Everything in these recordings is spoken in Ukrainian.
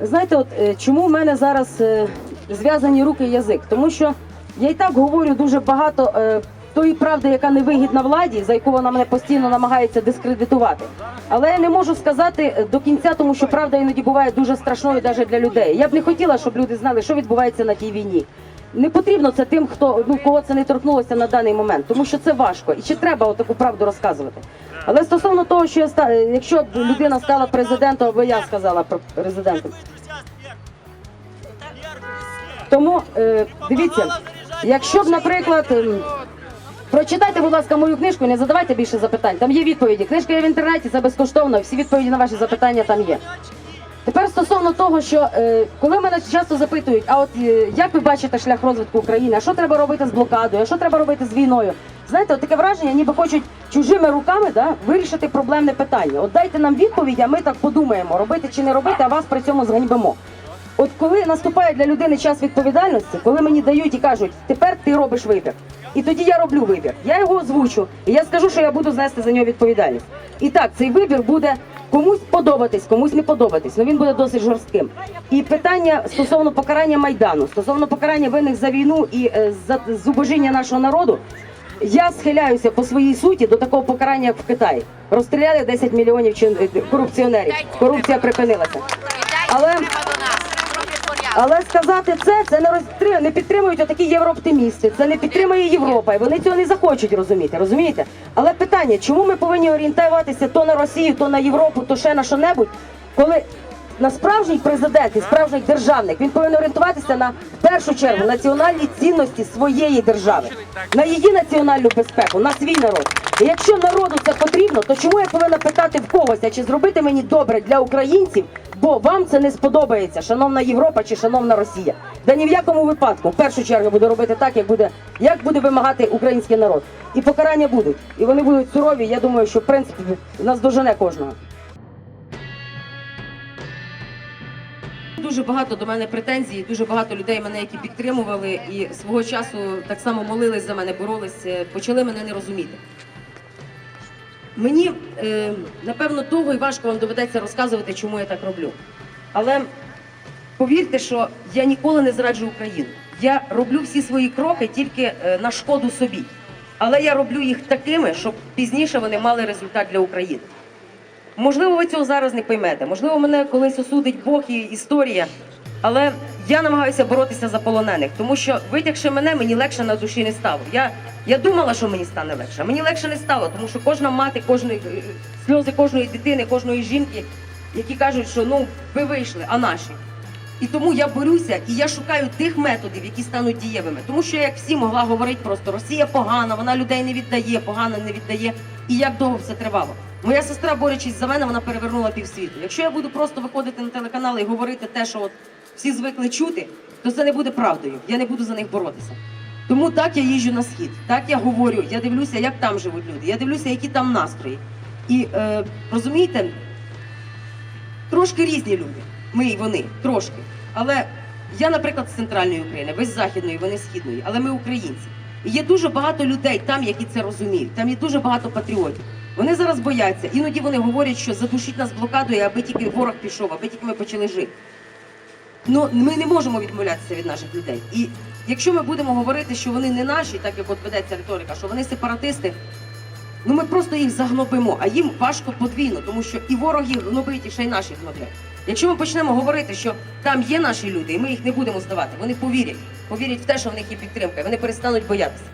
Знаєте, от е, чому в мене зараз е, зв'язані руки і язик? Тому що я і так говорю дуже багато е, тої правди, яка не вигідна владі, за яку вона мене постійно намагається дискредитувати. Але я не можу сказати е, до кінця, тому що правда іноді буває дуже страшною навіть для людей. Я б не хотіла, щоб люди знали, що відбувається на тій війні. Не потрібно це тим, хто ну кого це не торкнулося на даний момент, тому що це важко і чи треба таку правду розказувати. Але стосовно того, що я е, якщо б людина стала президентом, або я сказала про президентом, тому е, дивіться, якщо б, наприклад, ем, прочитайте, будь ласка, мою книжку не задавайте більше запитань. Там є відповіді. Книжка є в інтернеті, це безкоштовно. Всі відповіді на ваші запитання там є. Тепер стосовно того, що е, коли мене часто запитують, а от е, як ви бачите шлях розвитку України, а що треба робити з блокадою, а що треба робити з війною? Знаєте, от таке враження, ніби хочуть чужими руками да, вирішити проблемне питання. От дайте нам відповідь, а ми так подумаємо, робити чи не робити, а вас при цьому зганьбимо. От коли наступає для людини час відповідальності, коли мені дають і кажуть, тепер ти робиш вибір. І тоді я роблю вибір. Я його озвучу, і я скажу, що я буду знести за нього відповідальність. І так, цей вибір буде комусь подобатись, комусь не подобатись. Ну він буде досить жорстким. І питання стосовно покарання майдану, стосовно покарання винних за війну і е, за зубожіння нашого народу. Я схиляюся по своїй суті до такого покарання, як в Китаї. Розстріляли 10 мільйонів е, корупціонерів. Корупція припинилася. Але але сказати це, це не розтри... не підтримують отакі єврооптимісти. Це не підтримує Європа, і вони цього не захочуть розуміти. Розумієте? Але питання, чому ми повинні орієнтуватися то на Росію, то на Європу, то ще на що-небудь, коли на справжній президент і справжній державник він повинен орієнтуватися на в першу чергу національні цінності своєї держави, на її національну безпеку, на свій народ. Якщо народу це потрібно, то чому я повинна питати в когось, а чи зробити мені добре для українців? Бо вам це не сподобається, шановна Європа чи шановна Росія. Да ні в якому випадку в першу чергу буду робити так, як буде, як буде вимагати український народ. І покарання будуть, і вони будуть сурові. Я думаю, що в принципі нас дожене кожного. Дуже багато до мене претензій, дуже багато людей мене, які підтримували і свого часу так само молились за мене, боролись, е, почали мене не розуміти. Мені е, напевно довго і важко вам доведеться розказувати, чому я так роблю. Але повірте, що я ніколи не зраджу Україну. Я роблю всі свої кроки тільки е, на шкоду собі. Але я роблю їх такими, щоб пізніше вони мали результат для України. Можливо, ви цього зараз не поймете. Можливо, мене колись осудить Бог і історія. Але я намагаюся боротися за полонених, тому що витягши мене, мені легше на душі не стало. Я, я думала, що мені стане легше. Мені легше не стало, тому що кожна мати, кожної е, сльози кожної дитини, кожної жінки, які кажуть, що ну ви вийшли, а наші. І тому я борюся і я шукаю тих методів, які стануть дієвими. Тому що я, як всі могла говорити просто Росія погана, вона людей не віддає, погано не віддає. І як довго все тривало. Моя сестра, борючись за мене, вона перевернула півсвіту. Якщо я буду просто виходити на телеканали і говорити те, що от всі звикли чути, то це не буде правдою. Я не буду за них боротися. Тому так я їжджу на схід, так я говорю, я дивлюся, як там живуть люди, я дивлюся, які там настрої. І е, розумієте, трошки різні люди. Ми і вони, трошки. Але я, наприклад, з центральної України, ви з західної, вони з східної, але ми українці. І є дуже багато людей там, які це розуміють. Там є дуже багато патріотів. Вони зараз бояться. Іноді вони говорять, що задушіть нас блокадою, аби тільки ворог пішов, аби тільки ми почали жити. Ну ми не можемо відмовлятися від наших людей. І якщо ми будемо говорити, що вони не наші, так як от ведеться риторика, що вони сепаратисти, ну ми просто їх загнобимо, а їм важко подвійно, тому що і ворог їх гнобить, і ще й наші гноблять. Якщо ми почнемо говорити, що там є наші люди, і ми їх не будемо здавати, вони повірять, повірять в те, що в них є підтримка, і вони перестануть боятися.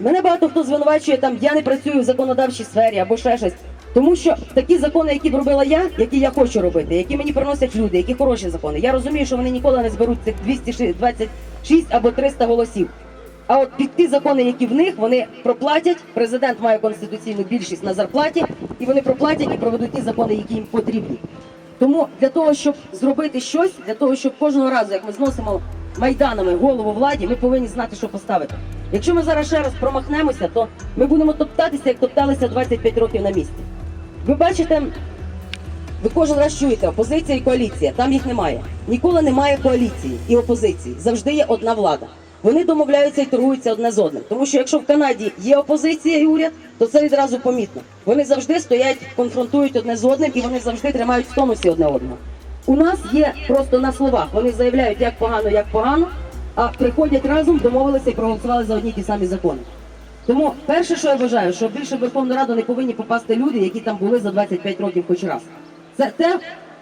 Мене багато хто звинувачує там, я не працюю в законодавчій сфері або ще щось. Тому що такі закони, які б робила я, які я хочу робити, які мені приносять люди, які хороші закони. Я розумію, що вони ніколи не зберуть цих 226 або 300 голосів. А от під ті закони, які в них, вони проплатять. Президент має конституційну більшість на зарплаті, і вони проплатять і проведуть ті закони, які їм потрібні. Тому для того, щоб зробити щось, для того, щоб кожного разу, як ми зносимо майданами голову владі, ми повинні знати, що поставити. Якщо ми зараз ще раз промахнемося, то ми будемо топтатися, як топталися 25 років на місці. Ви бачите, ви кожен раз чуєте опозиція і коаліція. Там їх немає. Ніколи немає коаліції і опозиції. Завжди є одна влада. Вони домовляються і торгуються одне з одним. Тому що якщо в Канаді є опозиція і уряд, то це відразу помітно. Вони завжди стоять, конфронтують одне з одним і вони завжди тримають в тонусі одне одного. У нас є просто на словах. Вони заявляють, як погано, як погано, а приходять разом, домовилися і проголосували за одні ті самі закони. Тому перше, що я вважаю, що більше в Верховну Раду не повинні попасти люди, які там були за 25 років хоч раз. Це те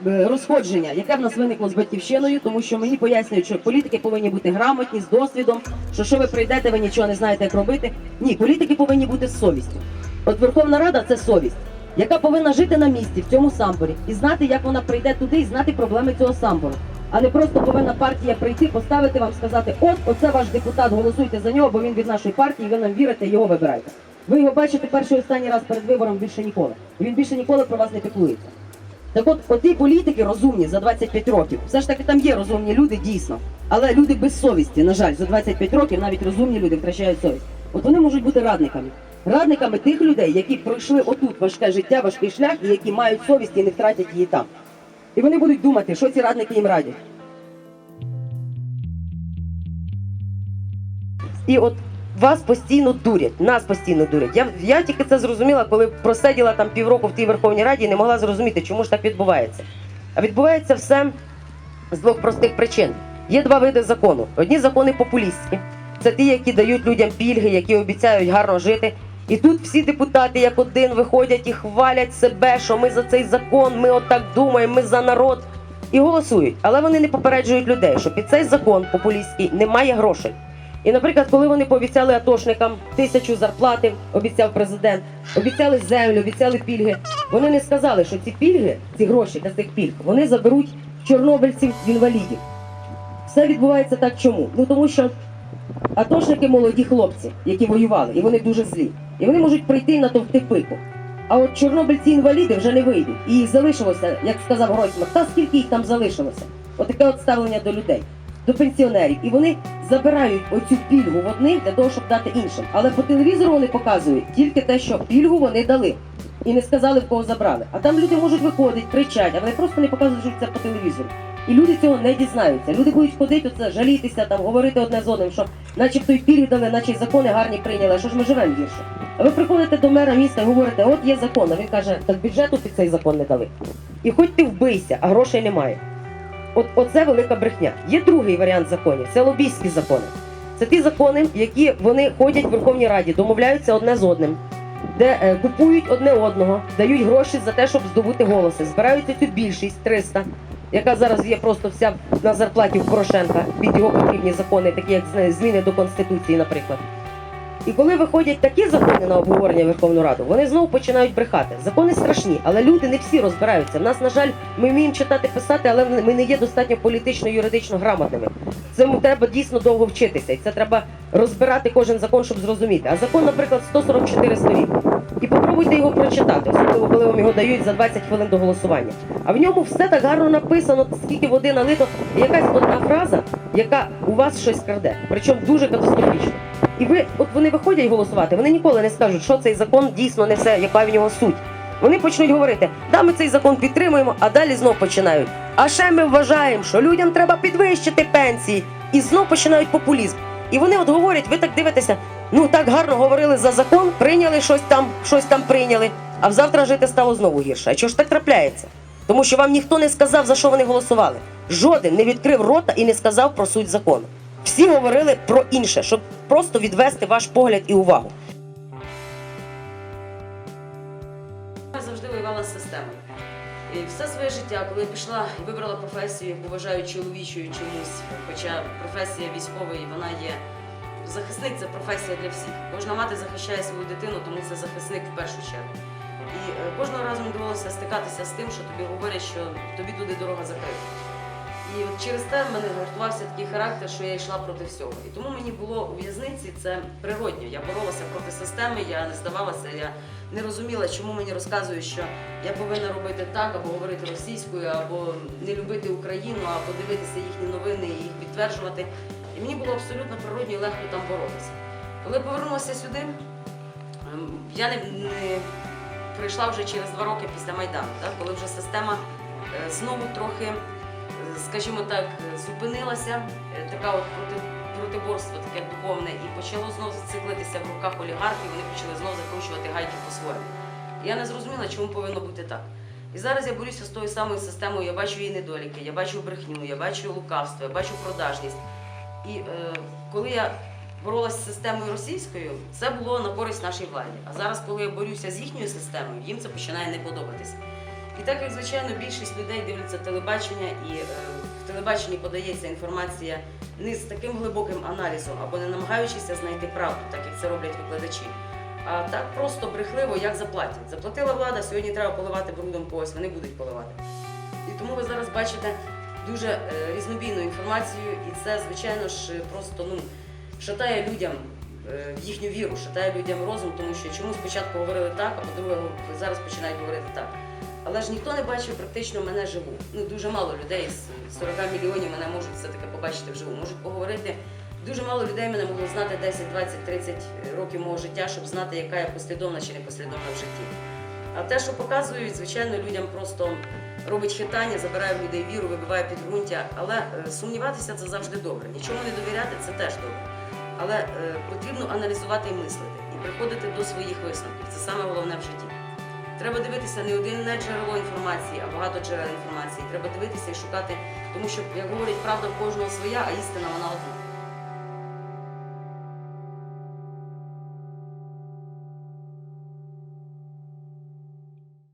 е, розходження, яке в нас виникло з батьківщиною, тому що мені пояснюють, що політики повинні бути грамотні, з досвідом, що що ви прийдете, ви нічого не знаєте, як робити. Ні, політики повинні бути з совістю. От Верховна Рада це совість, яка повинна жити на місці в цьому самборі і знати, як вона прийде туди, і знати проблеми цього самбору. А не просто повинна партія прийти, поставити вам, сказати, от, оце ваш депутат, голосуйте за нього, бо він від нашої партії, ви нам вірите, його вибирайте. Ви його бачите перший останній раз перед вибором більше ніколи. Він більше ніколи про вас не піклується. Так от, оті політики розумні за 25 років. Все ж таки там є розумні люди, дійсно. Але люди без совісті, на жаль, за 25 років навіть розумні люди втрачають совість. От вони можуть бути радниками. Радниками тих людей, які пройшли отут важке життя, важкий шлях, і які мають совість і не втратять її там. І вони будуть думати, що ці радники їм радять. І от вас постійно дурять, нас постійно дурять. Я, я тільки це зрозуміла, коли просиділа там півроку в тій Верховній Раді і не могла зрозуміти, чому ж так відбувається. А відбувається все з двох простих причин. Є два види закону. Одні закони популістські. Це ті, які дають людям пільги, які обіцяють гарно жити. І тут всі депутати, як один, виходять і хвалять себе, що ми за цей закон, ми отак думаємо, ми за народ. І голосують. Але вони не попереджують людей, що під цей закон популістський немає грошей. І, наприклад, коли вони пообіцяли атошникам тисячу зарплати, обіцяв президент, обіцяли землю, обіцяли пільги. Вони не сказали, що ці пільги, ці гроші для цих пільг, вони заберуть чорнобильців в інвалідів. Все відбувається так чому? Ну тому що атошники молоді хлопці, які воювали, і вони дуже злі. І вони можуть прийти і натовпти пику. А от чорнобильці інваліди вже не вийдуть. І їх залишилося, як сказав Гройсман, та скільки їх там залишилося? Отаке от ставлення до людей, до пенсіонерів. І вони забирають оцю пільгу в одних для того, щоб дати іншим. Але по телевізору вони показують тільки те, що пільгу вони дали. І не сказали, в кого забрали. А там люди можуть виходити, кричать, а вони просто не показують що це по телевізору. І люди цього не дізнаються. Люди будуть ходити, оце, жалітися, там, говорити одне з одним, що начебто й пільги дали, наче закони гарні прийняли, а що ж ми живемо гірше. Ви приходите до мера міста і говорите, от є закон, а він каже, так бюджету під цей закон не дали. І хоч ти вбийся, а грошей немає. От оце велика брехня. Є другий варіант законів це лобійські закони. Це ті закони, які вони ходять в Верховній Раді, домовляються одне з одним, де е, купують одне одного, дають гроші за те, щоб здобути голоси, збирають цю більшість 300, яка зараз є просто вся на зарплаті в Порошенка під його потрібні закони, такі як зміни до конституції, наприклад. І коли виходять такі закони на обговорення в Верховну Раду, вони знову починають брехати. Закони страшні, але люди не всі розбираються. В нас, на жаль, ми вміємо читати, писати, але ми не є достатньо політично юридично грамотними. Цьому треба дійсно довго вчитися, і це треба розбирати кожен закон, щоб зрозуміти. А закон, наприклад, 144 сторінки. І попробуйте його прочитати, особливо коли вам його дають за 20 хвилин до голосування. А в ньому все так гарно написано, скільки води налито, і якась одна фраза, яка у вас щось краде, причому дуже катастрофічно. І ви, от вони виходять голосувати, вони ніколи не скажуть, що цей закон дійсно несе, яка в нього суть. Вони почнуть говорити, да, ми цей закон підтримуємо, а далі знов починають. А ще ми вважаємо, що людям треба підвищити пенсії, і знов починають популізм. І вони от говорять, ви так дивитеся, ну так гарно говорили за закон, прийняли щось там, щось там прийняли, а завтра жити стало знову гірше. А чого ж так трапляється? Тому що вам ніхто не сказав, за що вони голосували. Жоден не відкрив рота і не сказав про суть закону. Всі говорили про інше, щоб просто відвести ваш погляд і увагу. Я завжди воювала з системою. І все своє життя, коли я пішла і вибрала професію, яку вважаю чоловічою чомусь, хоча професія військової вона є. Захисник це професія для всіх. Кожна мати захищає свою дитину, тому це захисник в першу чергу. І е, кожного разу мені довелося стикатися з тим, що тобі говорять, що тобі туди дорога закрита. І от через те в мене гартувався такий характер, що я йшла проти всього. І тому мені було у в'язниці це природньо. Я боролася проти системи, я не здавалася, я не розуміла, чому мені розказують, що я повинна робити так, або говорити російською, або не любити Україну, або дивитися їхні новини і їх підтверджувати. І мені було абсолютно природньо і легко там боротися. Коли повернулася сюди, ем, я не, не прийшла вже через два роки після Майдану, так, коли вже система е, знову трохи, е, скажімо так, зупинилася, е, така от проти, протиборство таке духовне, і почало знову зациклитися в руках олігархів, вони почали знову закручувати гайки по-своєму. Я не зрозуміла, чому повинно бути так. І зараз я борюся з тою самою системою, я бачу її недоліки, я бачу брехню, я бачу лукавство, я бачу продажність. І е, коли я боролася з системою російською, це було на користь нашій владі. А зараз, коли я борюся з їхньою системою, їм це починає не подобатися. І так як звичайно більшість людей дивляться телебачення, і е, в телебаченні подається інформація не з таким глибоким аналізом або не намагаючися знайти правду, так як це роблять викладачі. А так просто брехливо, як заплатять. Заплатила влада, сьогодні треба поливати брудом когось, вони будуть поливати. І тому ви зараз бачите дуже е, різнобійну інформацію, і це, звичайно ж, просто ну, шатає людям е, їхню віру, шатає людям розум, тому що чому спочатку говорили так, а по-друге, зараз починають говорити так. Але ж ніхто не бачив практично мене живу. Ну дуже мало людей з 40 мільйонів мене можуть все таки побачити вживу. Можуть поговорити. Дуже мало людей мене могло знати 10, 20, 30 років мого життя, щоб знати, яка я послідовна чи не послідовна в житті. А те, що показують, звичайно, людям просто робить хитання, забирає в людей віру, вибиває підґрунтя. Але е, сумніватися це завжди добре. Нічому не довіряти це теж добре. Але е, потрібно аналізувати і мислити, і приходити до своїх висновків. Це саме головне в житті. Треба дивитися не один не джерело інформації, а багато джерел інформації. Треба дивитися і шукати, тому що, як говорять, правда в кожного своя, а істина вона одна.